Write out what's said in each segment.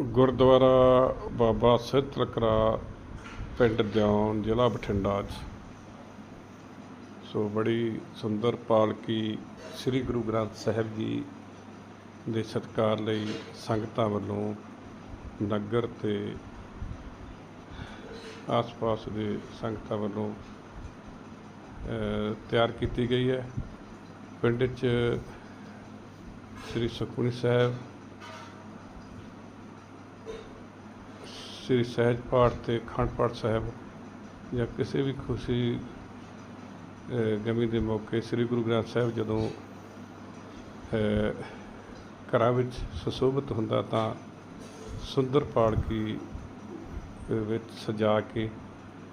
ਗੁਰਦੁਆਰਾ ਬਾਬਾ ਸਿੱਧ ਸਿੱਧਲਕਰਾ ਪਿੰਡ ਦਿਉਣ ਜ਼ਿਲ੍ਹਾ ਬਠਿੰਡਾ 'ਚ। ਸੋ ਬੜੀ ਸੁੰਦਰ ਪਾਲਕੀ ਸ੍ਰੀ ਗੁਰੂ ਗ੍ਰੰਥ ਸਾਹਿਬ ਜੀ ਦੇ ਸਤਿਕਾਰ ਲਈ ਸੰਗਤਾਂ ਵੱਲੋਂ ਨਗਰ ਤੇ ਆਸ-ਪਾਸ ਦੇ ਸੰਗਤਾਂ ਵੱਲੋਂ ਤਿਆਰ ਕੀਤੀ ਗਈ ਹੈ। ਪਿੰਡ 'ਚ ਸ੍ਰੀ ਸੁਖਮਨੀ ਸਾਹਿਬ ਸ੍ਰੀ ਸਹਿਜ ਪਾਠ ਤੇ ਅਖੰਡ ਪਾਠ ਸਾਹਿਬ ਜਾਂ ਕਿਸੇ ਵੀ ਖੁਸ਼ੀ ਗਮੀ ਦੇ ਮੌਕੇ ਸ੍ਰੀ ਗੁਰੂ ਗ੍ਰੰਥ ਸਾਹਿਬ ਜਦੋਂ ਘਰਾਂ ਵਿੱਚ ਸੁਸ਼ੋਭਿਤ ਹੁੰਦਾ ਤਾਂ ਸੁੰਦਰ ਪਾਲਕੀ ਵਿੱਚ ਸਜਾ ਕੇ,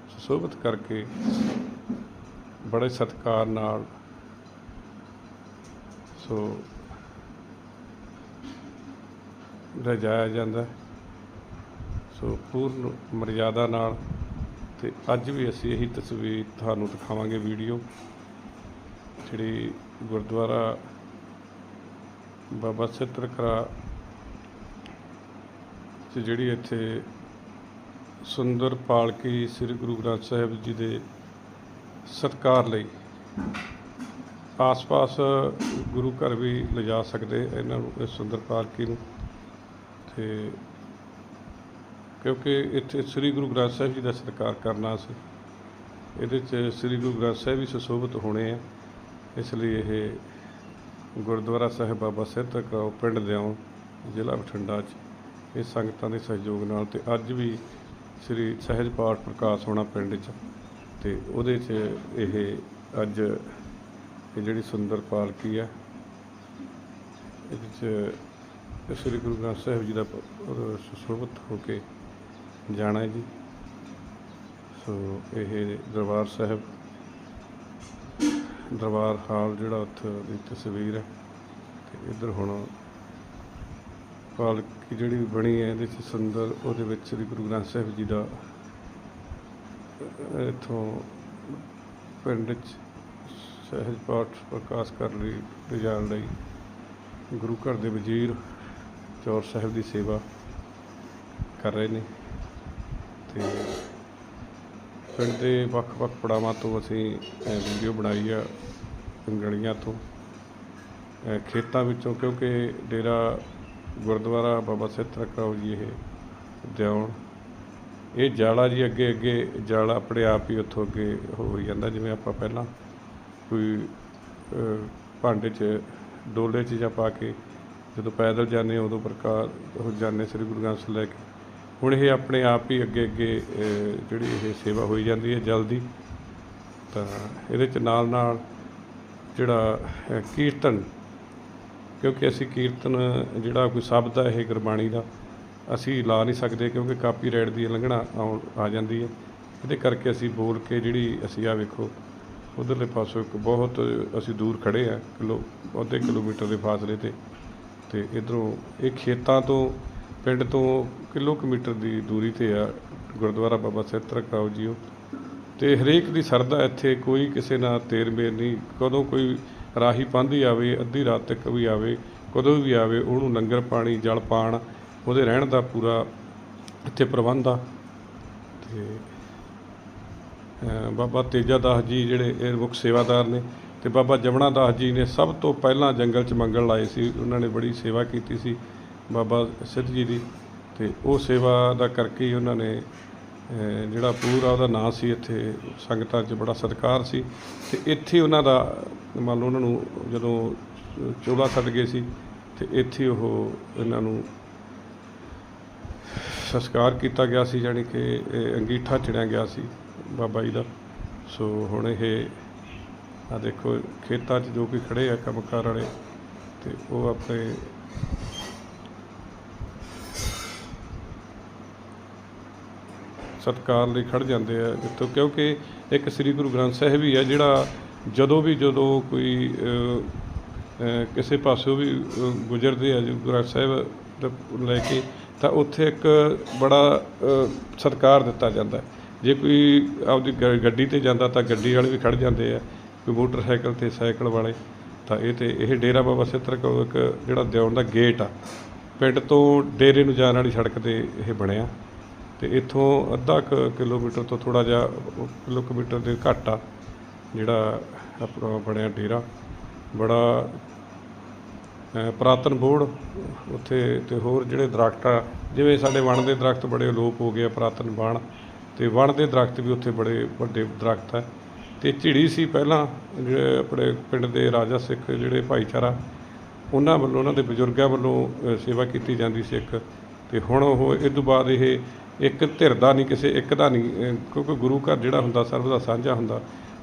ਸੁਸ਼ੋਭਿਤ ਕਰਕੇ ਬੜੇ ਸਤਿਕਾਰ ਨਾਲ ਸੋ ਰਜਾਇਆ ਜਾਂਦਾ। ਸੋ ਪੂਰਨ ਮਰਿਆਦਾ ਨਾਲ ਤੇ ਅੱਜ ਵੀ ਅਸੀਂ ਇਹੀ ਤਸਵੀਰ ਤੁਹਾਨੂੰ ਦਿਖਾਵਾਂਗੇ ਵੀਡੀਓ। ਜਿਹੜੀ ਗੁਰਦੁਆਰਾ ਬਾਬਾ ਸਿੱਤਰਕਰਾ ਤੇ ਜਿਹੜੀ ਇੱਥੇ ਸੁੰਦਰ ਪਾਲਕੀ ਸ੍ਰੀ ਗੁਰੂ ਗ੍ਰੰਥ ਸਾਹਿਬ ਜੀ ਦੇ ਸਤਿਕਾਰ ਲਈ ਆਸ-ਪਾਸ ਗੁਰੂ ਘਰ ਵੀ ਲਿਜਾ ਸਕਦੇ ਇਹਨਾਂ ਨੂੰ ਇਸ ਸੁੰਦਰ ਪਾਲਕੀ ਨੂੰ। ਤੇ ਕਿਉਂਕਿ ਇੱਥੇ ਸ੍ਰੀ ਗੁਰੂ ਗ੍ਰੰਥ ਸਾਹਿਬ ਜੀ ਦਾ ਸਤਿਕਾਰ ਕਰਨਾ ਸੀ। ਇਹਦੇ 'ਚ ਸ੍ਰੀ ਗੁਰੂ ਗ੍ਰੰਥ ਸਾਹਿਬ ਵੀ ਸੁਸ਼ੋਭਿਤ ਹੋਣੇ ਆ। ਇਸ ਲਈ ਇਹ ਗੁਰਦੁਆਰਾ ਸਾਹਿਬ ਬਾਬਾ ਸਿੱਧ ਕਰਾਓ ਪਿੰਡ ਦਿਉਂ ਜ਼ਿਲ੍ਹਾ ਬਠਿੰਡਾ 'ਚ ਇਹ ਸੰਗਤਾਂ ਦੇ ਸਹਿਯੋਗ ਨਾਲ ਤੇ ਅੱਜ ਵੀ ਸ੍ਰੀ ਸਹਿਜ ਪਾਠ ਪ੍ਰਕਾਸ਼ ਹੋਣਾ ਪਿੰਡ 'ਚ ਤੇ ਉਹਦੇ 'ਚ ਇਹ ਅੱਜ ਇਹ ਜਿਹੜੀ ਸੁੰਦਰ ਪਾਲਕੀ ਆ, ਇਹਦੇ 'ਚ ਸ੍ਰੀ ਗੁਰੂ ਗ੍ਰੰਥ ਸਾਹਿਬ ਜੀ ਦਾ ਸੁਸ਼ੋਭਿਤ ਹੋ ਕੇ ਜਾਣਾ ਜੀ। ਸੋ ਇਹ ਦਰਬਾਰ ਸਾਹਿਬ ਦਰਬਾਰ ਹਾਲ ਜਿਹੜਾ ਉੱਥੇ ਦੀ ਤਸਵੀਰ ਹੈ। ਤੇ ਇੱਧਰ ਹੁਣ ਪਾਲਕੀ ਜਿਹੜੀ ਬਣੀ ਹੈ ਇਹਦੇ 'ਚ ਸੁੰਦਰ ਉਹਦੇ ਵਿੱਚ ਸ੍ਰੀ ਗੁਰੂ ਗ੍ਰੰਥ ਸਾਹਿਬ ਜੀ ਦਾ ਅ, ਇੱਥੋਂ ਪਿੰਡ 'ਚ ਸਹਿਜ ਪਾਠ ਪ੍ਰਕਾਸ਼ ਕਰਨ ਲਈ ਲਿਜਾਣ ਲਈ ਗੁਰੂ ਘਰ ਦੇ ਵਜ਼ੀਰ ਚੌਰ ਸਾਹਿਬ ਦੀ ਸੇਵਾ ਕਰ ਰਹੇ ਨੇ। ਤੇ ਪਿੰਡ ਦੇ ਵੱਖ-ਵੱਖ ਪੜਾਵਾਂ ਤੋਂ ਅਸੀਂ ਵੀਡੀਓ ਬਣਾਈ ਆ ਗਲੀਆਂ ਤੋਂ। ਖੇਤਾਂ ਵਿੱਚੋਂ, ਕਿਉਂਕਿ ਡੇਰਾ ਗੁਰਦੁਆਰਾ ਬਾਬਾ ਸਿੱਧ ਰੱਖਾਓ ਜੀ ਇਹ ਦਿਉਣ ਇਹ ਜਾਲਾ ਜੀ ਅੱਗੇ ਅੱਗੇ ਜਾਲਾ ਆਪਣੇ ਆਪ ਹੀ ਉੱਥੋਂ ਅੱਗੇ ਹੋ ਜਾਂਦਾ, ਜਿਵੇਂ ਆਪਾਂ ਪਹਿਲਾਂ ਕੋਈ ਭਾਂਡੇ 'ਚ, ਡੋਲੇ 'ਚ ਜਾਂ ਪਾ ਕੇ ਜਦੋਂ ਪੈਦਲ ਜਾਂਦੇ ਹਾਂ, ਉਦੋਂ ਪ੍ਰਕਾਰ ਹੋ ਜਾਂਦੇ ਸ੍ਰੀ ਗੁਰੂ ਗ੍ਰੰਥ ਸਾਹਿਬ ਲੈ ਕੇ। ਹੁਣ ਇਹ ਆਪਣੇ ਆਪ ਹੀ ਅੱਗੇ ਅੱਗੇ ਜਿਹੜੀ ਇਹ ਸੇਵਾ ਹੋਈ ਜਾਂਦੀ ਹੈ ਜਲਦੀ, ਤਾਂ ਇਹਦੇ 'ਚ ਨਾਲ ਨਾਲ ਜਿਹੜਾ ਕੀਰਤਨ, ਕਿਉਂਕਿ ਅਸੀਂ ਕੀਰਤਨ, ਜਿਹੜਾ ਕੋਈ ਸ਼ਬਦ ਹੈ ਇਹ ਗੁਰਬਾਣੀ ਦਾ, ਅਸੀਂ ਲਾ ਨਹੀਂ ਸਕਦੇ ਕਿਉਂਕਿ ਕਾਪੀਰਾਈਟ ਦੀ ਉਲੰਘਣਾ ਆਉਣ ਆ ਜਾਂਦੀ ਹੈ। ਇਹਦੇ ਕਰਕੇ ਅਸੀਂ ਬੋਲ ਕੇ ਜਿਹੜੀ ਅਸੀਂ ਆ ਵੇਖੋ, ਉਧਰਲੇ ਪਾਸੋਂ ਇੱਕ ਬਹੁਤ ਅਸੀਂ ਦੂਰ ਖੜੇ ਆ ਕਿਲੋ, ਅੱਧੇ ਕਿਲੋਮੀਟਰ ਦੇ ਫਾਸਲੇ ਤੇ ਤੇ ਇਧਰੋਂ ਇਹ ਖੇਤਾਂ ਤੋਂ ਪਿੰਡ ਤੋਂ ਕਿਲੋਮੀਟਰ ਦੀ ਦੂਰੀ ਤੇ ਆ, ਗੁਰਦੁਆਰਾ ਬਾਬਾ ਸਿੱਧ ਰਕਾਓ ਜੀਓ। ਤੇ ਹਰੇਕ ਦੀ ਸਰਦਾ ਇੱਥੇ ਕੋਈ ਕਿਸੇ ਨਾਲ ਤੇਰਮੇਰ ਨਹੀਂ, ਕਦੋਂ ਕੋਈ ਰਾਹੀ ਪਾਂਦੀ ਆਵੇ, ਅੱਧੀ ਰਾਤ ਤੱਕ ਵੀ ਆਵੇ, ਕਦੋਂ ਵੀ ਆਵੇ, ਉਹਨੂੰ ਲੰਗਰ ਪਾਣੀ, ਜਲ ਪਾਣ, ਉਹਦੇ ਰਹਿਣ ਦਾ ਪੂਰਾ ਇੱਥੇ ਪ੍ਰਬੰਧ ਆ। ਤੇ ਬਾਬਾ ਤੇਜਾ ਦਾਸ ਜੀ ਜਿਹੜੇ ਇਹ ਮੁੱਖ ਸੇਵਾਦਾਰ ਨੇ, ਤੇ ਬਾਬਾ ਜਮਨਾ ਦਾਸ ਜੀ ਨੇ ਸਭ ਤੋਂ ਪਹਿਲਾਂ ਜੰਗਲ 'ਚ ਮੰਗਲ ਲਾਏ ਸੀ, ਉਹਨਾਂ ਨੇ ਬੜੀ ਸੇਵਾ ਕੀਤੀ ਸੀ। ਬਾਬਾ ਸਿੱਧ ਜੀ ਦੀ ਤੇ ਉਹ ਸੇਵਾ ਦਾ ਕਰਕੇ ਹੀ ਉਹਨਾਂ ਨੇ ਜਿਹੜਾ ਪੂਰਾ ਉਹਦਾ ਨਾਂ ਸੀ ਇੱਥੇ, ਸੰਗਤਾਂ 'ਚ ਬੜਾ ਸਤਿਕਾਰ ਸੀ ਤੇ ਇੱਥੇ ਉਹਨਾਂ ਦਾ, ਮੰਨ ਲਓ ਉਹਨਾਂ ਨੂੰ ਜਦੋਂ ਚੋਲਾ ਛੱਡ ਗਏ ਸੀ ਤੇ ਇੱਥੇ ਉਹ ਇਹਨਾਂ ਨੂੰ ਸੰਸਕਾਰ ਕੀਤਾ ਗਿਆ ਸੀ ਜਾਣੀ ਕਿ, ਇਹ ਅੰਗੀਠਾ ਚੜਿਆ ਗਿਆ ਸੀ ਬਾਬਾ ਜੀ ਦਾ। ਸੋ ਹੁਣ ਇਹ ਆ ਦੇਖੋ, ਖੇਤਾਂ 'ਚ ਜੋ ਕਿ ਖੜੇ ਆ ਕੰਮਕਾਰ ਵਾਲੇ ਤੇ ਉਹ ਆਪਣੇ ਸਤਕਾਰ ਲਈ ਖੜ ਜਾਂਦੇ ਆ ਜਿੱਥੋਂ ਕਿਉਂਕਿ ਇੱਕ ਸ੍ਰੀ ਗੁਰੂ ਗ੍ਰੰਥ ਸਾਹਿਬ ਵੀ ਆ ਜਿਹੜਾ ਜਦੋਂ ਵੀ ਜਦੋਂ ਕੋਈ ਕਿਸੇ ਪਾਸੋਂ ਵੀ ਗੁਜ਼ਰਦੇ ਆ ਜੀ ਗੁਰੂ ਗ੍ਰੰਥ ਸਾਹਿਬ ਦਾ ਲੈ ਕੇ ਤਾਂ ਉੱਥੇ ਇੱਕ ਬੜਾ ਅ, ਸਤਿਕਾਰ ਦਿੱਤਾ ਜਾਂਦਾ ਜੇ ਕੋਈ ਆਪਦੀ ਗ- ਗੱਡੀ ਤੇ ਜਾਂਦਾ ਤਾਂ ਗੱਡੀ ਵਾਲੇ ਵੀ ਖੜ ਜਾਂਦੇ ਆ ਕੋਈ ਮੋਟਰਸਾਈਕਲ ਤੇ ਸਾਈਕਲ ਵਾਲੇ ਤਾਂ ਇਹ ਤੇ ਇਹ ਡੇਰਾ ਬਾਬਾ ਸਿੱਤਰ ਕੋਲ ਇੱਕ ਜਿਹੜਾ ਦਿਉਣ ਦਾ ਗੇਟ ਆ ਪਿੰਡ ਤੋਂ ਡੇਰੇ ਨੂੰ ਜਾਣ ਵਾਲੀ ਸੜਕ ਤੇ ਇਹ ਬਣਿਆ। ਤੇ ਇੱਥੋਂ ਅੱਧਾ ਕੁ ਕਿਲੋਮੀਟਰ ਤੋਂ ਥੋੜਾ ਜਿਹਾ ਉਹ ਕਿਲੋਮੀਟਰ ਦੇ ਘੱਟ ਆ ਜਿਹੜਾ ਆਪਣਾ ਬਣਿਆ ਡੇਰਾ। ਬੜਾ ਅ, ਪੁਰਾਤਨ ਬੋਰਡ ਉੱਥੇ ਤੇ ਹੋਰ ਜਿਹੜੇ ਦਰਖਤ ਆ ਜਿਵੇਂ ਸਾਡੇ ਵਣ ਦੇ ਦਰਖਤ ਬੜੇ ਅਲੋਪ ਹੋ ਗਏ ਆ ਪੁਰਾਤਨ ਵਣ। ਤੇ ਵਣ ਦੇ ਦਰਖਤ ਵੀ ਉੱਥੇ ਬੜੇ ਵੱਡੇ ਦਰਖਤ ਆ। ਤੇ ਝਿੜੀ ਸੀ ਪਹਿਲਾਂ ਜਿਹੜੇ ਆਪਣੇ ਪਿੰਡ ਦੇ ਰਾਜਾ ਸਿੱਖ ਜਿਹੜੇ ਭਾਈਚਾਰਾ ਉਹਨਾਂ ਵੱਲੋਂ ਉਹਨਾਂ ਦੇ ਬਜ਼ੁਰਗਾਂ ਵੱਲੋਂ ਸੇਵਾ ਕੀਤੀ ਜਾਂਦੀ ਸੀ ਇੱਕ। ਤੇ ਹੁਣ ਉਹ ਇਹ ਤੋਂ ਬਾਅਦ ਇਹ ਇੱਕ ਧਿਰ ਦਾ ਨਹੀਂ ਕਿਸੇ ਇੱਕ ਦਾ ਨਹੀਂ ਕਿਉਂਕਿ ਗੁਰੂ ਘਰ ਜਿਹੜਾ ਹੁੰਦਾ ਸਰਬ ਦਾ ਸਾਂਝਾ ਹੁੰਦਾ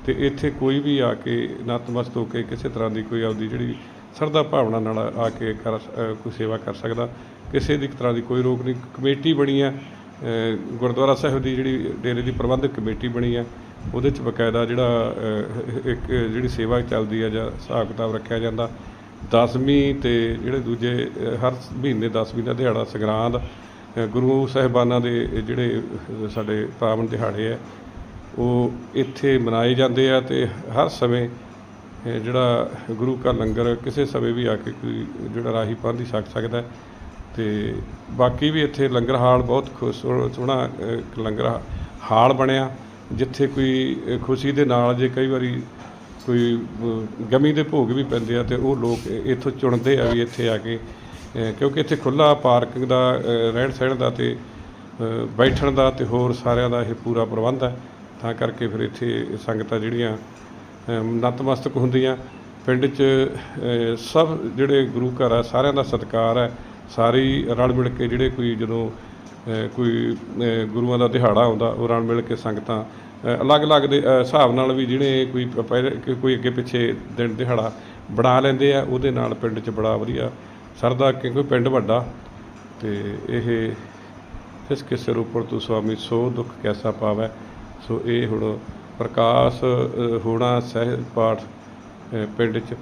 ਤੇ ਇੱਥੇ ਕੋਈ ਵੀ ਆ ਕੇ ਨਤਮਸਤ ਹੋ ਕੇ ਕਿਸੇ ਤਰ੍ਹਾਂ ਦੀ ਕੋਈ ਆਪਦੀ ਜਿਹੜੀ ਸਰਦਾ ਭਾਵਨਾ ਨਾਲ ਆ ਕੇ ਕਰ ਕੋਈ ਸੇਵਾ ਕਰ ਸਕਦਾ ਕਿਸੇ ਦੀ ਤਰ੍ਹਾਂ ਦੀ ਕੋਈ ਰੋਕ ਨਹੀਂ। ਕਮੇਟੀ ਬਣੀ ਹੈ ਗੁਰਦੁਆਰਾ ਸਾਹਿਬ ਦੀ ਜਿਹੜੀ ਡੇਰੇ ਦੀ ਪ੍ਰਬੰਧਕ ਕਮੇਟੀ ਬਣੀ ਹੈ ਉਹਦੇ ਚ ਬਕਾਇਦਾ ਜਿਹੜਾ ਇੱਕ ਜਿਹੜੀ ਸੇਵਾ ਚੱਲਦੀ ਹੈ ਜਾਂ ਹਿਸਾਬ ਕਿਤਾਬ ਰੱਖਿਆ ਜਾਂਦਾ ਦਸਵੀਂ ਤੇ ਜਿਹੜੇ ਦੂਜੇ ਹਰ ਮਹੀਨੇ ਦਸਵੀਂ ਦਾ ਦਿਹਾੜਾ ਸੰਗਰਾਂਦ ਅ, ਗੁਰੂ ਸਾਹਿਬਾਨਾਂ ਦੇ ਜਿਹੜੇ ਸਾਡੇ ਪਾਵਨ ਦਿਹਾੜੇ ਆ ਉਹ ਇੱਥੇ ਮਨਾਏ ਜਾਂਦੇ ਆ ਤੇ ਹਰ ਸਮੇਂ ਜਿਹੜਾ ਗੁਰੂ ਕਾ ਲੰਗਰ ਕਿਸੇ ਸਮੇਂ ਵੀ ਆ ਕੇ ਕੋਈ ਜਿਹੜਾ ਰਾਹੀ ਪਾਂਦੀ ਛਕ ਸਕਦਾ ਹੈ। ਤੇ ਬਾਕੀ ਵੀ ਇੱਥੇ ਲੰਗਰ ਹਾਲ ਬਹੁਤ ਖੁ- ਸੋਹਣਾ ਸੋਹਣਾ, ਲੰਗਰ ਹਾ- ਹਾਲ ਬਣਿਆ ਜਿੱਥੇ ਕੋਈ ਖੁਸ਼ੀ ਦੇ ਨਾਲ ਜੇ ਕਈ ਵਾਰੀ ਕੋਈ ਗਮੀ ਦੇ ਭੋਗ ਵੀ ਪੈਂਦੇ ਆ ਤੇ ਉਹ ਲੋਕ ਇੱਥੋਂ ਚੁਣਦੇ ਆ ਵੀ ਇੱਥੇ ਆ ਕੇ ਕਿਉਂਕਿ ਇੱਥੇ ਖੁੱਲਾ ਪਾਰਕਿੰਗ ਦਾ ਰਹਿਣ ਸਹਿਣ ਦਾ ਤੇ ਬੈਠਣ ਦਾ ਤੇ ਹੋਰ ਸਾਰਿਆਂ ਦਾ ਇਹ ਪੂਰਾ ਪ੍ਰਬੰਧ ਹੈ। ਤਾਂ ਕਰਕੇ ਫਿਰ ਇੱਥੇ ਸੰਗਤਾਂ ਜਿਹੜੀਆਂ ਨਤਮਸਤਕ ਹੁੰਦੀਆਂ। ਪਿੰਡ 'ਚ ਸਭ ਜਿਹੜੇ ਗੁਰੂ ਘਰ ਆ, ਸਾਰਿਆਂ ਦਾ ਸਤਿਕਾਰ ਹੈ। ਸਾਰੀ ਰਲ ਮਿਲ ਕੇ ਜਿਹੜੇ ਕੋਈ ਜਦੋਂ ਕੋਈ ਗੁਰੂਆਂ ਦਾ ਦਿਹਾੜਾ ਆਉਂਦਾ, ਉਹ ਰਲ ਮਿਲ ਕੇ ਸੰਗਤਾਂ ਅਲੱਗ-ਅਲੱਗ ਦੇ ਹਿਸਾਬ ਨਾਲ ਵੀ ਜਿਹੜੇ ਕੋਈ ਪਹਿਲੇ ਕਿ ਕੋਈ ਅੱਗੇ ਪਿੱਛੇ ਦਿਨ ਦਿਹਾੜਾ ਬਣਾ ਲੈਂਦੇ ਆ, ਉਹਦੇ ਨਾਲ ਪਿੰਡ 'ਚ ਬੜਾ ਵਧੀਆ ਸਰਦਾ ਕਿਉਂਕਿ ਪਿੰਡ ਵੱਡਾ ਤੇ ਇਹ ਇਸ ਕਿਸੇ ਉੱਪਰ ਤੂੰ ਸੁਆਮੀ ਸੋ ਦੁੱਖ ਕੈਸਾ ਪਾਵੈ। ਸੋ ਇਹ ਹੁਣ ਪ੍ਰਕਾਸ਼ ਹੋਣਾ ਸਹਿਜ ਪਾਠ ਪਿੰਡ 'ਚ